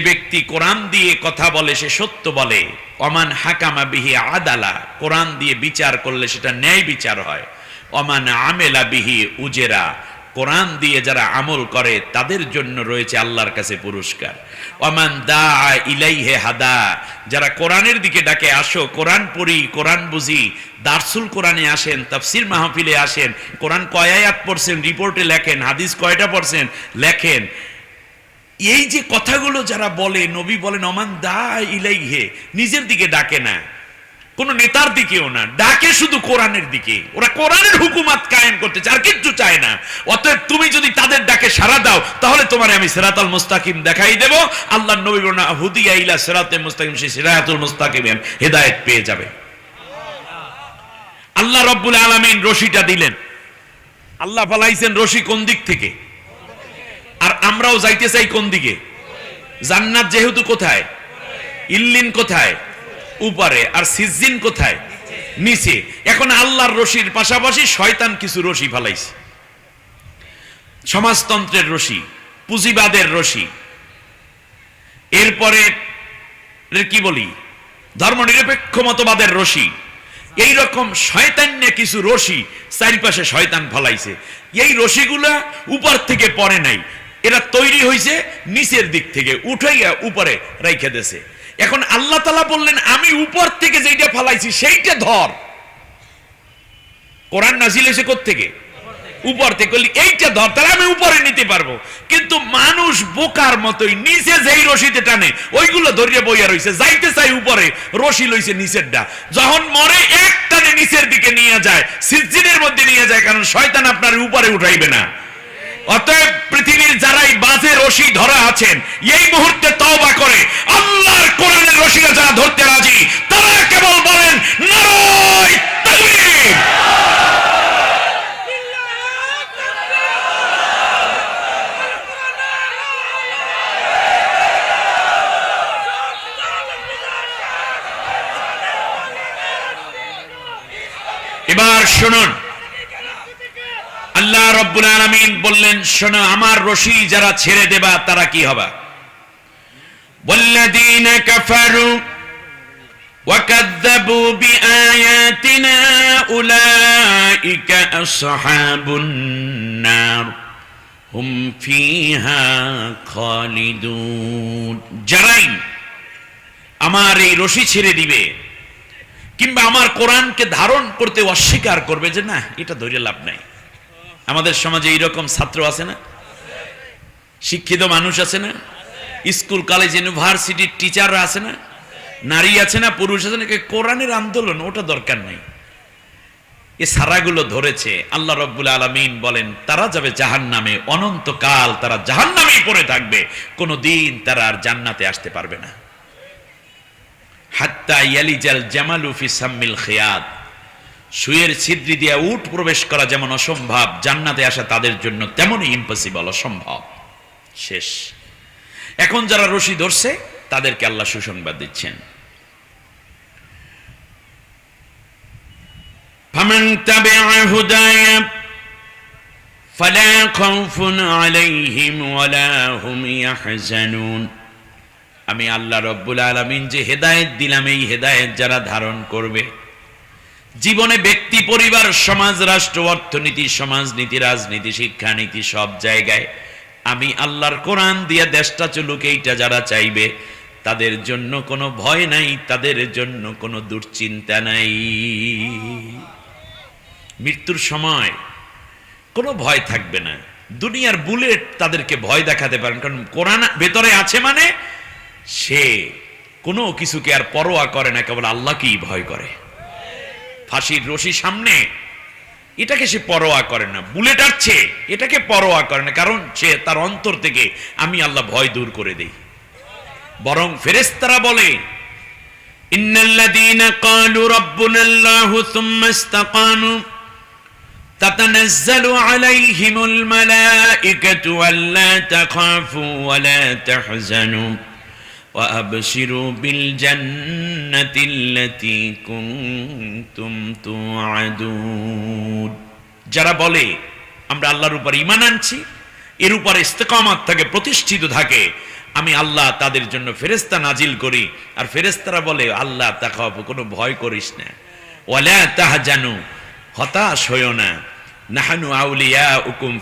ব্যক্তি কোরআন দিয়ে কথা বলে, সে সত্য বলে। অমান হাকামা বিহি আদালা। কোরআন দিয়ে বিচার করলে সেটা ন্যায় বিচার হয়। অমান আমেলা বিহি উজেরা। কোরআন দিয়ে যারা আমল করে, তাদের জন্য রয়েছে আল্লাহর কাছে পুরস্কার। অমান দা ইলাইহে হাদা। যারা কোরআনের দিকে ডাকে, আসো, কোরআন পড়ি, কোরআন বুঝি, দারসুল কোরআনে আসেন, তাফসির মাহফিলে আসেন, কোরআন কয় আয়াত পড়ছেন, রিপোর্টে লেখেন, হাদিস কয়টা পড়ছেন, লেখেন। এই যে কথাগুলো যারা বলে, নবী বলেন, অমান দা ইলাইহে নিজের দিকে ডাকে না। কোন নেতার দিকেও না, ডাকে শুধু কোরআনের দিকে। ওরা কোরআনের হুকুমাত কায়েম করতে চায় আর কিচ্ছু চায় না। অতএব তুমি যদি তাদের ডাকে সাড়া দাও, তাহলে তোমার আমি সেরাতাল মুস্তাকিম দেখাই দেব। আল্লাহ নবী বলেন হুদিয়া ইলা সেরাতে মুস্তাকিম সেই সেরাতুল মুস্তাকিম হেদায়েত পেয়ে যাবে। আল্লাহ রব্বুল আলামিন রশিটা দিলেন। আল্লাহ ফালাইছেন রশি কোন দিক থেকে? আর আমরাও যাইতে চাই কোন দিকে? জান্নাত যেহেতু কোথায়? ইল্লিন কোথায়? উপরে। আর সিজিন কোথায়? নিচে। এখন আল্লাহর রশির পাশাপাশি শয়তান কিছু রশি ফালাইছে। সমাজতন্ত্রের রশি, পুঁজিবাদের রশি। এরপরে কি বলি? ধর্মনিরপেক্ষ মতবাদের রশি। এই রকম শয়তান্য কিছু রশি চারিপাশে শয়তান ফলাইছে। এই রশিগুলা উপর থেকে পড়ে নাই। এরা তৈরি হয়েছে নিচের দিক থেকে, উঠাইয়া উপরে রাইখে দেছে। এখন আল্লাহ তালা বললেন, আমি উপর থেকে যেইটা ফালাইছি, সেইটা ধর। কোরআন নাজিল হয়েছে থেকে উপর থেকে। এইটা ধর, তাহলে আমি উপরে নিতে পারব। কিন্তু মানুষ বোকার মতোই নিচে যেই রশিতে টানে, ওইগুলো ধরিয়ে বইয়া রইছে। যাইতে চাই উপরে, রশি লইছে নিচেরটা। যখন মরে, এক টানে নিচের দিকে নিয়ে যায় সিজিনের মধ্যে নিয়ে যায়, কারণ শয়তান আপনার উপরে উঠাইবে না। অতএব পৃথিবীর যারাই বাজে রশি ধরা আছেন, এই মুহূর্তে তওবা করে, আল্লাহর কোরআনের রশিটা যারা ধরতে রাজি, তারা কেবল বলেন, নারায় তাকবীর! এবার শুনুন। আল্লাহ রব্বুল আলামিন বললেন শোনো আমার রশি যারা ছেড়ে দেবা তারা কি হবে والذين كفروا وكذبوا بآياتنا أولئك أصحاب النار هم فيها خالدون যারাই আমার এই রশি ছেড়ে দিবে কিংবা আমার কোরআনকে ধারণ করতে অস্বীকার করবে যে না এটা ধরে লাভ নাই আমাদের সমাজে এইরকম ছাত্র আছে না? শিক্ষিত মানুষ আছে না? স্কুল, কলেজ ইউনিভার্সিটির টিচাররা আছে না? নারী আছে না, পুরুষ আছে না? কোরআনের আন্দোলন, ওটা দরকার নাই। এ সারাগুলো ধরেছে, আল্লাহ রব্বুল আলমিন বলেন, তারা যাবে জাহান নামে অনন্তকাল তারা জাহান নামেই পড়ে থাকবে কোনো দিন তারা আর জান্নাতে আসতে পারবে না। হাত্তা ইয়ালিজাল জামালু ফি সাম্মিল খেয়াদ। সুয়ের ছিদ্রি দিয়ে উট প্রবেশ করা যেমন অসম্ভব জান্নাতে আসা তাদের জন্য তেমনই ইম্পসিবল অসম্ভব শেষ এখন যারা রশি ধরছে তাদেরকে আল্লাহ সুসংবাদ দিচ্ছেন فمن تبع هداي فلا خوف عليهم ولا هم يحزنون আমি আল্লাহ রব্বুল আলমিন যে হেদায়েত দিলাম এই হেদায়েত যারা ধারণ করবে জীবনে ব্যক্তি, পরিবার, সমাজ, রাষ্ট্র, অর্থনীতি সমাজনীতি রাজনীতি শিক্ষানীতি সব জায়গায় আমি আল্লাহর কোরআন দিয়ে দেশটা চলুক, এইটা যারা চাইবে, তাদের জন্য কোনো ভয় নাই, তাদের জন্য কোনো দুশ্চিন্তা নাই। মৃত্যুর সময় কোনো ভয় থাকবে না। দুনিয়ার বুলেট তাদেরকে ভয় দেখাতে পারেন কারণ কোরআন ভেতরে আছে মানে সে কোনো কিছুকে আর পরোয়া করে না, কেবল আল্লাহকেই ভয় করে। ফাঁসির রশি সামনে এটাকে সে পরোয়া করে না বুলেট আসছে এটাকে পরোয়া করে না কারণ সে তার অন্তর থেকে আমি আল্লাহ ভয় দূর করে দেই বরং ফেরেস্তারা বলে ইন্নাল্লাযীনা ক্বালু রাব্বুনা আল্লাহু সুম্মা ইসতাকামু تتنزل عليهم الملائكة ألا تخافوا ولا تحزنوا وأبشروا بالجنة التي كنتم توعدون যারা বলে আমরা আল্লাহর উপর ইমান আনছি এর উপর ইস্তেকামাত থাকে প্রতিষ্ঠিত থাকে আমি আল্লাহ তাদের জন্য ফেরেস্তা নাজিল করি আর ফেরেস্তারা বলে আল্লাহ তাকাব কোনো ভয় করিস না ওয়ালা তাহজানু হতাশ হইও না নাহানু আউলিয়া উকুম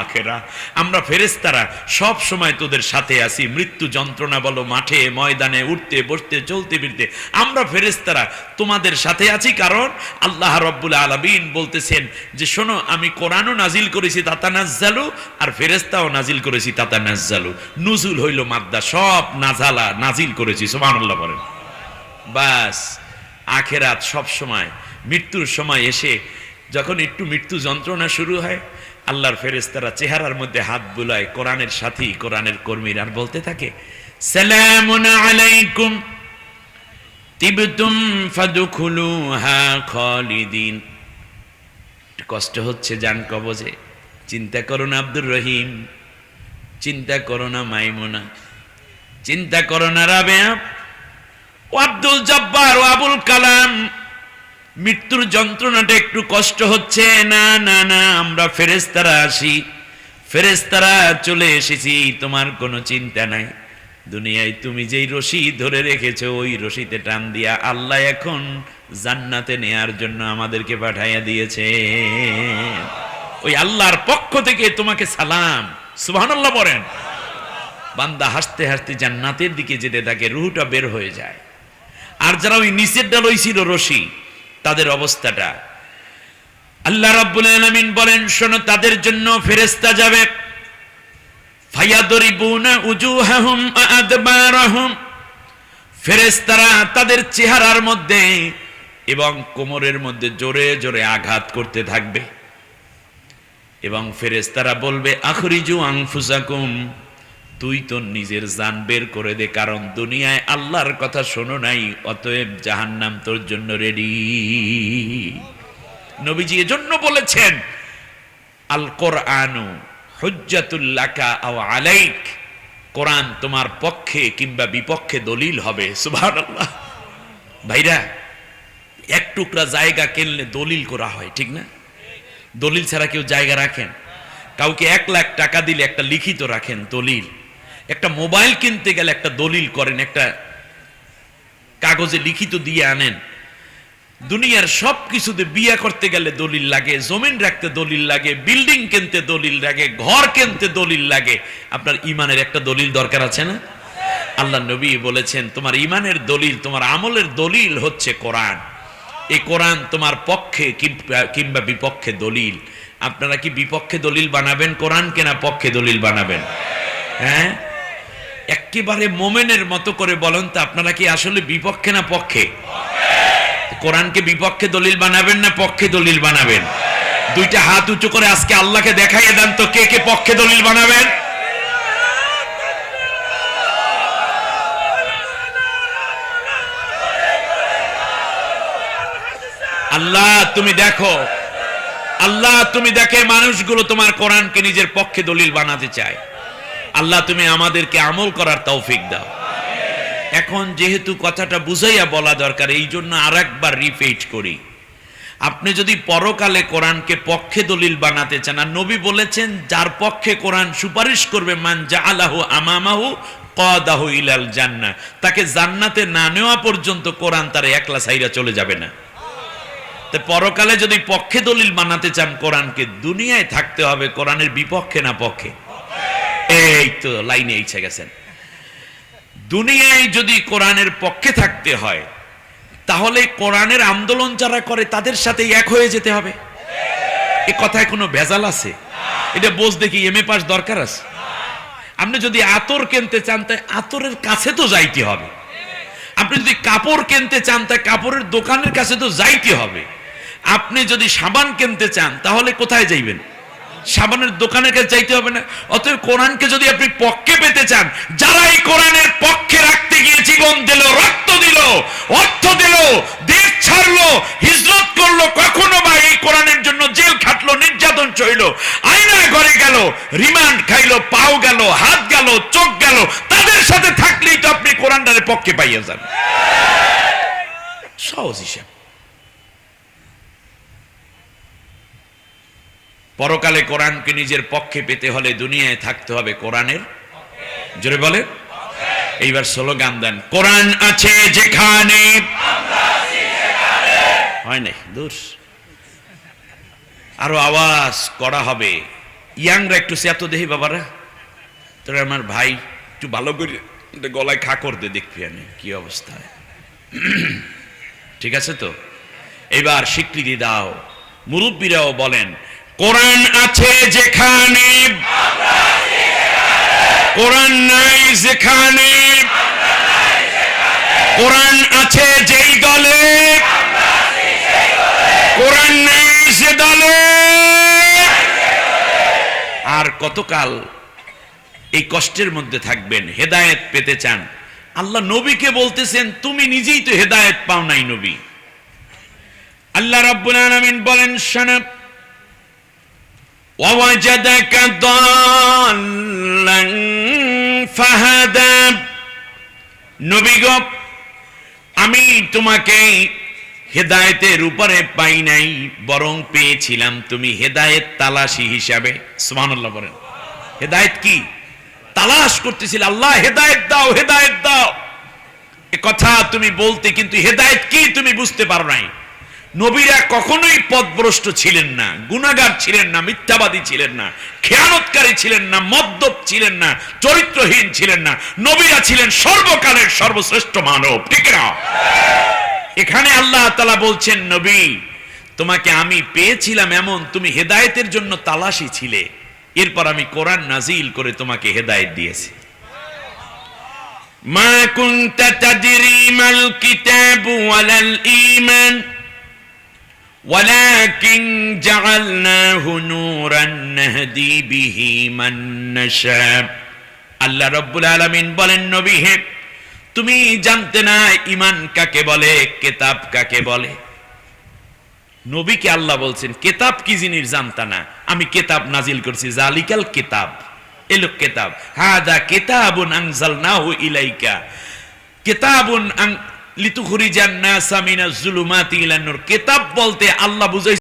আখিরা। আমরা ফেরেশতারা সব সময় তোদের সাথে আছি, মৃত্যু যন্ত্রণা বলো, মাঠে, ময়দানে, উঠতে, বসতে, চলতে, ফিরতে। আমরা ফেরেশতারা তোমাদের সাথে আছি কারণ আল্লাহ রব্বুল আলামিন বলতেছেন যে, শোনো, আমি কোরআনও নাজিল করেছি তাতানাজ্জালু আর ফেরেশতাও নাজিল করেছি তাতানাজ্জালু নুজুল হইল মাদ্দা, সব নাজালা নাজিল করেছি, সুবহানাল্লাহ বলেন। বাস। আখেরাত সব সময়, মৃত্যুর সময় এসে যখন একটু মৃত্যু যন্ত্রণা শুরু হয়, আল্লাহর ফেরেস্তারা চেহারার মধ্যে হাত বুলায়, কোরআনের সাথী, কোরআনের কর্মীর আর বলতে থাকে কষ্ট হচ্ছে জান কবজে, চিন্তা করো না আব্দুর রহিম, চিন্তা করো না মাইমুনা, চিন্তা করো না রাবেয়া আব্দুল জব্বার ও আবুল কালাম, মৃত্যুর যন্ত্রণাটা একটু কষ্ট হচ্ছে। না না না, আমরা ফেরেস্তারা আসি। ফেরেস্তারা চলে এসেছি, তোমার কোনো চিন্তা নাই। দুনিয়ায় তুমি যেই রশি ধরে রেখেছো, ওই রশিতে টান দিয়া আল্লাহ এখন জান্নাতে নেয়ার জন্য আমাদেরকে পাঠাইয়া দিয়েছে। ওই আল্লাহর পক্ষ থেকে তোমাকে সালাম। সুবহানাল্লাহ বলেন। বান্দা হাসতে হাসতে জান্নাতের দিকে যেতে থাকে, রুহুটা বের হয়ে যায়। আর যারা ওই নিচের ডাল ছিল রশি, তাদের অবস্থাটা। আল্লাহ রাব্বুল আলামিন বলেন, শোনো, তাদের জন্য ফেরেশতা যাবে। ফায়াদরিবুনা উজুহাহুম আদবারাহুম। ফেরেশতারা তাদের চেহারার মধ্যে এবং কোমরের মধ্যে জোরে জোরে আঘাত করতে থাকবে। এবং ফেরেশতারা বলবে, আখরিজু আনফুসাকুম। তুই তো নিজের জান বের করে দে, কারণ দুনিয়ায় আল্লাহর কথা শোনো নাই, অতএব জাহান্নাম তোর জন্য রেডি নবীজি এজন্য বলেছেন আল কোরআনু হুজ্জাতুল্লাকা আও আলাইক। কোরআন তোমার পক্ষে কিংবা বিপক্ষে দলিল হবে, সুবহানাল্লাহ। ভাইরা, এক টুকরা জায়গা কিনলে দলিল করা হয়, ঠিক না? দলিল ছাড়া কেউ জায়গা রাখেন। কাউকে এক লাখ টাকা দিলে একটা লিখিত রাখেন দলিল। একটা মোবাইল কিনতে গেলে একটা দলিল করেন, একটা কাগজে লিখিত দিয়ে আনেন। দুনিয়ার সব কিছুতে বিয়ে করতে গেলে দলিল লাগে, জমিন রাখতে দলিল লাগে, বিল্ডিং কিনতে দলিল লাগে, ঘর কিনতে দলিল লাগে। আপনার ইমানের একটা দলিল দরকার আছে না? আল্লাহ নবী বলেছেন, তোমার ইমানের দলিল, তোমার আমলের দলিল হচ্ছে কোরআন। এই কোরআন তোমার পক্ষে কিংবা- বিপক্ষে দলিল। আপনারা কি বিপক্ষে দলিল বানাবেন? কোরআন কেনা পক্ষে দলিল বানাবেন? হ্যাঁ? একেবারে মোমেনের মতো করে বলেন তো, আপনারা কি আসলে বিপক্ষে না পক্ষে? কোরআনকে বিপক্ষে দলিল বানাবেন না পক্ষে দলিল বানাবেন? দুইটা হাত উঁচু করে আজকে আল্লাহকে দেখাইয়ে দেন তো, কে কে পক্ষে দলিল বানাবেন? আল্লাহ, তুমি দেখো। আল্লাহ, তুমি দেখে মানুষগুলো তোমার কোরআনকে নিজের পক্ষে দলিল বানাতে চায়। আল্লাহ তুমি আমাদেরকে আমল করার তৌফিক দাও। এখন যেহেতু কথাটা বুঝাইয়া বলা দরকার, এই জন্য আর একবার রিপিট করি। আপনি যদি পরকালে কোরআনকে পক্ষে দলিল বানাতে চান, আর নবী বলেছেন, যার পক্ষে কোরআন সুপারিশ করবে, মান জা আলাহু আমামাহু কদাহু ইলাল জান্নাহ তাকে জান্নাতে না নেওয়া পর্যন্ত কোরআন তার একলা সাইরা চলে যাবে না। তো পরকালে যদি পক্ষে দলিল বানাতে চান কোরআনকে, দুনিয়ায় থাকতে হবে কোরআনের বিপক্ষে না পক্ষে। এই তো লাইনে ইচ্ছে গেছেন। দুনিয়ায় যদি কোরআনের পক্ষে থাকতে হয়, তাহলে কোরআনের আন্দোলন যারা করে, তাদের সাথে এক হয়ে যেতে হবে। এ কথায় কোনো ভেজাল আছে? এটা বোঝ দেখি এম এ পাস দরকার আছে? আপনি যদি আতর কিনতে চান, তাই আতরের কাছে তো যাইতে হবে। আপনি যদি কাপড় কিনতে চান, তাই কাপড়ের দোকানের কাছে তো যাইতে হবে। আপনি যদি সাবান কিনতে চান, তাহলে কোথায় যাইবেন? সাবানের দোকানের কাছে যাইতে হবে না। অতএব কোরআনকে যদি আপনি পক্ষে পেতে চান যারা এই কোরআনের পক্ষে রাখতে গিয়ে জীবন দিল, রক্ত দিল, অর্থ দিল, দেশ ছাড়লো, হিজরত করল, কখনো বা এই কোরআনের জন্য জেল খাটলো, নির্যাতন চইল আয়না ঘরে গেল, রিমান্ড খাইলো, পাও গেল, হাত গেল, চোখ গেল, তাদের সাথে থাকলেই তো আপনি কোরআনটারে পক্ষে পাইয়া যান। সহজ হিসাব। পরকালে কোরআনকে নিজের পক্ষে পেতে হলে দুনিয়ায় থাকতে হবে কোরআনের। জোরে বলে এইবার স্লোগান দেন, কোরআন আছে যেখানে। হয় নাই, দূর। আরও আওয়াজ করা হবে। ইয়াংরা একটু এত দেহি, বাবারা। তোর আমার ভাই, একটু ভালো করে গলায় খাকর দে, দেখবি আমি কি অবস্থায় ঠিক আছে তো? এবার স্বীকৃতি দাও। মুরব্বীরাও বলেন কোরআন আছে যেখানে, কোরআন নাই যেখানে, কোরআন আছে যেই দলে, কোরআন নেই সে দলে। আর কতকাল এই কষ্টের মধ্যে থাকবেন, হেদায়েত পেতে চান। আল্লাহ নবীকে বলতেছেন, তুমি নিজেই তো হেদায়েত পাও নাই নবী। আল্লাহ রাব্বুল আলামিন বলেন শোনা ووجدك ضالا فهدى নবী গো আমি তোমাকে হেদায়েতের উপরে পাই নাই বরং পেয়েছিলাম তুমি হেদায়েত তালাশি হিসাবে সুবহানাল্লাহ বলেন হেদায়েত কি তালাশ করতেছিল আল্লাহ হেদায়েত দাও হেদায়েত দাও এ কথা তুমি বলতে কিন্তু হেদায়েত কি তুমি বুঝতে পারো নাই নবীরা কখনোই পথভ্রষ্ট ছিলেন না গুনাগার ছিলেন না, মিথ্যাবাদী ছিলেন না, খেয়ানতকারী ছিলেন না, মদ্যপ ছিলেন না, চরিত্রহীন ছিলেন না। নবীরা ছিলেন সর্বকালের সর্বশ্রেষ্ঠ মানব, ঠিক না এখানে আল্লাহ তালা বলছেন, নবী, তোমাকে আমি পেয়েছিলাম এমন, তুমি হেদায়েতের জন্য তালাশি ছিলে। এরপর আমি কোরআন নাজিল করে তোমাকে হেদায়েত দিয়েছি। মা কুনতা তাদরি মাল কিতাবু ওয়ালাল ঈমান ولكن جعلناه نورا نهدي به من نشاء আল্লাহ রব্বুল আলামিন বলেন নবী হে তুমি জানতে না ইমান কাকে বলে কেতাব কাকে বলে নবীকে আল্লাহ বলছেন কেতাব কি জিনিস জানতা না আমি কেতাব নাজিল করছি জালিকাল কেতাব এলো কেতাব হাদা কেতাবুন আনজালনাহু ইলাইকা কেতাবুন আং লিতুখরিজান না মিনাজ জুলুমাতি ইলান্নর। নূর কেতাব বলতে আল্লাহ বুঝাই